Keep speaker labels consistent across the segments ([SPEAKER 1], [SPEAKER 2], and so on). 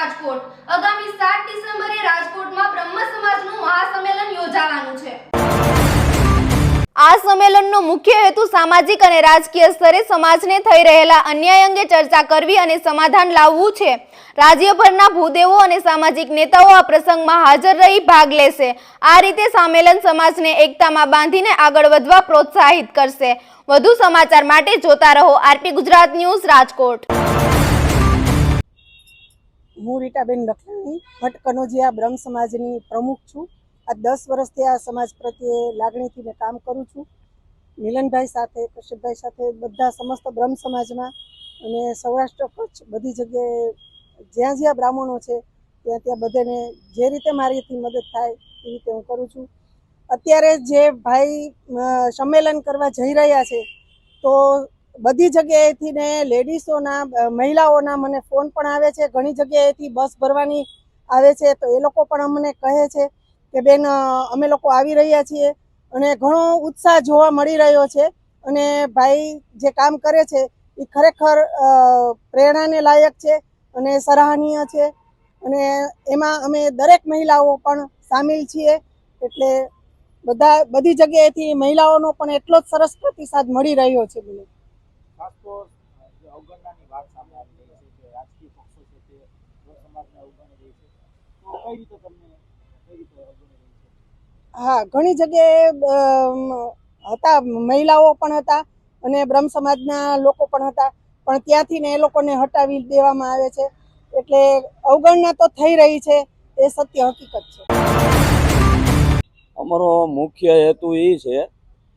[SPEAKER 1] રાજકોટ. આગામી સાત ડિસેમ્બરે રાજકોટમાં બ્રહ્મ સમાજનું મહાસંમેલન યોજાવાનું છે. આ સંમેલનનો મુખ્ય હેતુ સામાજિક અને રાજકીય સ્તરે સમાજને થઈ રહેલા અન્યાય અંગે ચર્ચા કરવી અને સમાધાન લાવવું છે. રાજ્યભરના ભૂદેવો અને સામાજિક નેતાઓ આ પ્રસંગમાં હાજર રહી ભાગ લેશે. આ રીતે સંમેલન સમાજને એકતામાં બાંધીને આગળ વધવા પ્રોત્સાહિત કરશે. વધુ સમાચાર માટે જોતા રહો આરપી ગુજરાત ન્યૂઝ રાજકોટ.
[SPEAKER 2] હું રીટાબેન લખલાણી ભટ્ટ કનોજિયા બ્રહ્મ સમાજની પ્રમુખ છું. આ દસ વર્ષથી આ સમાજ પ્રત્યે લાગણીથી મેં કામ કરું છું. મિલનભાઈ સાથે, કશ્યપભાઈ સાથે, બધા સમસ્ત બ્રહ્મ સમાજમાં અને સૌરાષ્ટ્ર કચ્છ, બધી જગ્યાએ જ્યાં જ્યાં બ્રાહ્મણો છે, ત્યાં ત્યાં બધાને જે રીતે મારીથી મદદ થાય, એ રીતે હું કરું છું. અત્યારે જે ભાઈ સંમેલન કરવા જઈ રહ્યા છે, તો બધી જગ્યાએથી ને લેડીઝોના મહિલાઓના મને ફોન પણ આવે છે. ઘણી જગ્યાએથી બસ ભરવાની આવે છે. તો એ લોકો પણ અમને કહે છે કે, બેન અમે લોકો આવી રહ્યા છીએ. અને ઘણો ઉત્સાહ જોવા મળી રહ્યો છે. અને ભાઈ જે કામ કરે છે એ ખરેખર પ્રેરણાને લાયક છે અને સરાહનીય છે. અને એમાં અમે દરેક મહિલાઓ પણ સામેલ છીએ. એટલે બધા, બધી જગ્યાએથી મહિલાઓનો પણ એટલો જ સરસ પ્રતિસાદ મળી રહ્યો છે મને.
[SPEAKER 3] ખાસ તો અવગણનાની વાત સામે આવી રહી છે કે રાજકીય પક્ષો છે તે સમાજને અવગણી રહી છે. તો કઈ રીતે તમને કઈ રીતે અવગણી રહી છે?
[SPEAKER 2] હા ઘણી જગ્યાએ હતા મહિલાઓ પણ હતા અને બ્રહ્મ સમાજના લોકો પણ હતા. પણ ત્યાંથી ને એ લોકોને હટાવી દેવામાં આવે છે. એટલે અવગણના તો થઈ રહી છે એ સત્ય હકીકત છે.
[SPEAKER 4] અમારો મુખ્ય હેતુ એ છે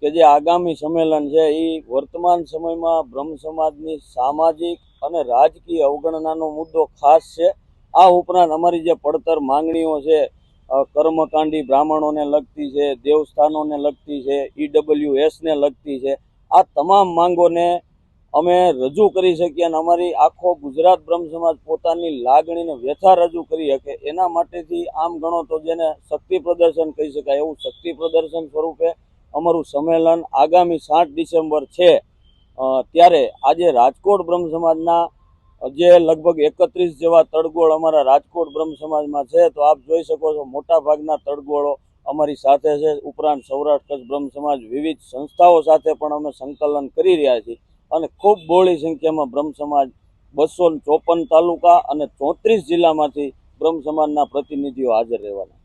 [SPEAKER 4] કે જે આગામી સંમેલન છે એ વર્તમાન સમયમાં બ્રહ્મ સમાજની સામાજિક અને રાજકીય અવગણનાનો મુદ્દો ખાસ છે. આ ઉપરાંત અમારી જે પડતર માંગણીઓ છે કર્મકાંડી બ્રાહ્મણોને લગતી છે, દેવસ્થાનોને લગતી છે ઈડબલ્યુ એસને લગતી છે. આ તમામ માંગોને અમે રજૂ કરી શકીએ અને અમારી આખો ગુજરાત બ્રહ્મ સમાજ પોતાની લાગણીને વ્યથા રજૂ કરી શકે. એના માટેથી આમ ગણો તો જેને શક્તિ પ્રદર્શન કહી શકાય, એવું શક્તિ પ્રદર્શન સ્વરૂપે અમારું સંમેલન આગામી સાત ડિસેમ્બર છે. ત્યારે આજે રાજકોટ બ્રહ્મ સમાજના જે લગભગ એકત્રીસ જેવા તળગોળ અમારા રાજકોટ બ્રહ્મ સમાજમાં છે, તો આપ જોઈ શકો છો મોટા ભાગના તળગોળો અમારી સાથે છે. ઉપરાંત સૌરાષ્ટ્ર બ્રહ્મ સમાજ વિવિધ સંસ્થાઓ સાથે પણ અમે સંકલન કરી રહ્યા છીએ. અને ખૂબ બહોળી સંખ્યામાં બ્રહ્મ સમાજ બસો ચોપન તાલુકા અને ચોત્રીસ જિલ્લામાંથી બ્રહ્મ સમાજના પ્રતિનિધિઓ હાજર રહેવાના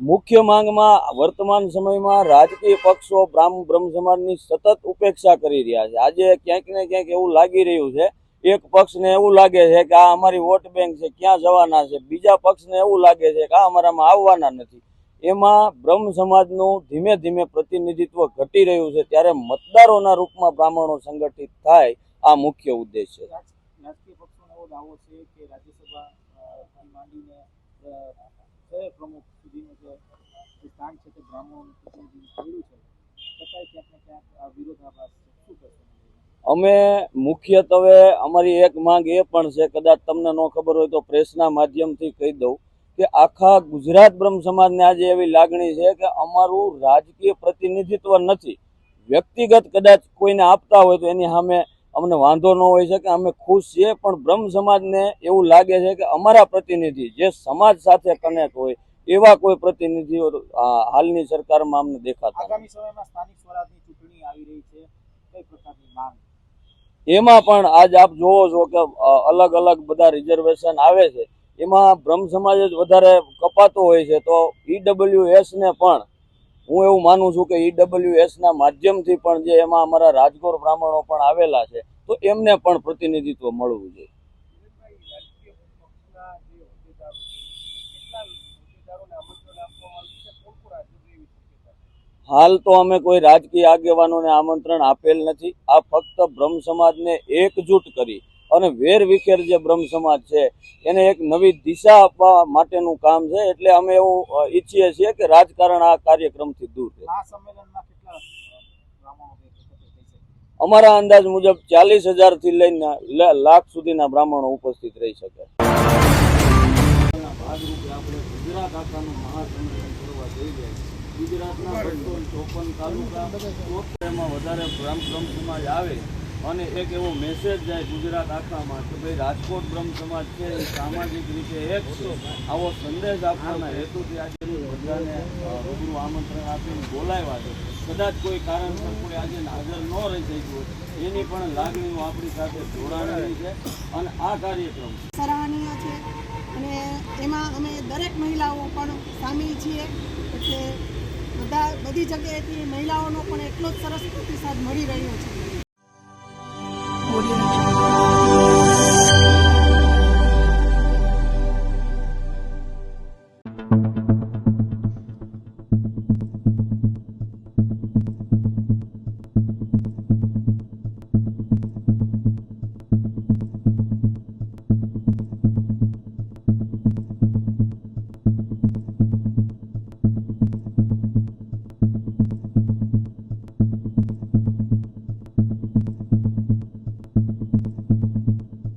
[SPEAKER 4] મુખ્ય માંગમાં વર્તમાન સમયમાં રાજકીય પક્ષો બ્રાહ્મ બ્રહ્મ સમાજની સતત ઉપેક્ષા કરી રહ્યા છે. આજે ક્યાંક ને ક્યાંક એવું લાગી રહ્યું છે. એક પક્ષને એવું લાગે છે કે આ અમારી વોટ બેંક છે, ક્યાં જવાના છે? બીજા પક્ષને એવું લાગે છે કે આ અમારામાં આવવાના નથી. એમાં બ્રહ્મ સમાજનું ધીમે ધીમે પ્રતિનિધિત્વ ઘટી રહ્યું છે. ત્યારે મતદારોના રૂપમાં બ્રાહ્મણો સંગઠિત થાય આ મુખ્ય ઉદ્દેશ છે.
[SPEAKER 3] રાજકીય પક્ષોનો દાવો છે કે રાજ્યસભા શહેર પ્રમુખ સુધીનું જે સ્થાન છે તે બ્રાહ્મણોનું થયેલું છે. છે.
[SPEAKER 4] અમે મુખ્યત્વે અમારી એક માંગ એ પણ છે, કદાચ તમને ન ખબર હોય તો પ્રેસના માધ્યમથી કહી દઉં કે આખા ગુજરાત બ્રહ્મ સમાજને આજે એવી લાગણી છે કે અમારું રાજકીય પ્રતિનિધિત્વ નથી. વ્યક્તિગત કદાચ કોઈને આપતા હોય તો એની સામે અમને વાંધો ન હોય છે કે અમે ખુશ છીએ પણ બ્રહ્મ સમાજને એવું લાગે છે કે અમારા પ્રતિનિધિ જે સમાજ સાથે કનેક્ટ હોય એવા કોઈ પ્રતિનિધિઓ હાલની સરકારમાં અમને દેખાતા
[SPEAKER 3] આગામી સમયમાં સ્થાનિક સ્વરાજની ચૂંટણી આવી રહી છે કઈ પ્રકારની માંગ?
[SPEAKER 4] એમાં પણ આજ આપ જોવો છો કે અલગ અલગ બધા રિઝર્વેશન આવે છે. એમાં બ્રહ્મ સમાજ જ વધારે કપાતો હોય છે તો ઈડબ્લ્યુ ને પણ હું એવું માનું છું કે ઈડબ્લ્યુ ના માધ્યમથી પણ જે એમાં અમારા રાજગોર બ્રાહ્મણો પણ આવેલા છે, તો એમને પણ પ્રતિનિધિત્વ મળવું જોઈએ. હાલ તો અમે કોઈ રાજકીય આગેવાનોને આમંત્રણ આપેલ નથી. આ ફક્ત બ્રહ્મ સમાજને એકજૂટ કરી અને વેર વિખેર જે બ્રહ્મ સમાજ છે એને એક નવી દિશા આપવા માટેનું કામ છે એટલે અમે એવું ઈચ્છીએ છીએ કે રાજકારણ આ કાર્યક્રમથી દૂર
[SPEAKER 3] શકે
[SPEAKER 4] અમારા અંદાજ મુજબ ચાલીસ હજારથી લઈને લાખ સુધીના બ્રાહ્મણો ઉપસ્થિત રહી શકે ગુજરાતના ચોપન તાલુકા વધારે બ્રહ્મ સમાજ આવે અને એક એવો મેસેજ જાય ગુજરાત આખામાં કે ભાઈ રાજકોટ બ્રહ્મ સમાજ છે, એ સામાજિક રીતે એક છે. આવો સંદેશ આપવાના હેતુથી આજે બધાને રૂબરૂ આમંત્રણ આપીને બોલાવ્યા છે. કદાચ કોઈ કારણસર કોઈ આજે હાજર ન રહી શક્યું એની પણ લાગણીઓ આપણી સાથે જોડાણેલી છે અને આ કાર્યક્રમ
[SPEAKER 2] સરાહનીય છે. અને એમાં અમે દરેક મહિલાઓ પણ સામેલ છીએ. એટલે બધા, બધી જગ્યાએથી મહિલાઓનો પણ એટલો જ સરસ પ્રતિસાદ મળી રહ્યો છે.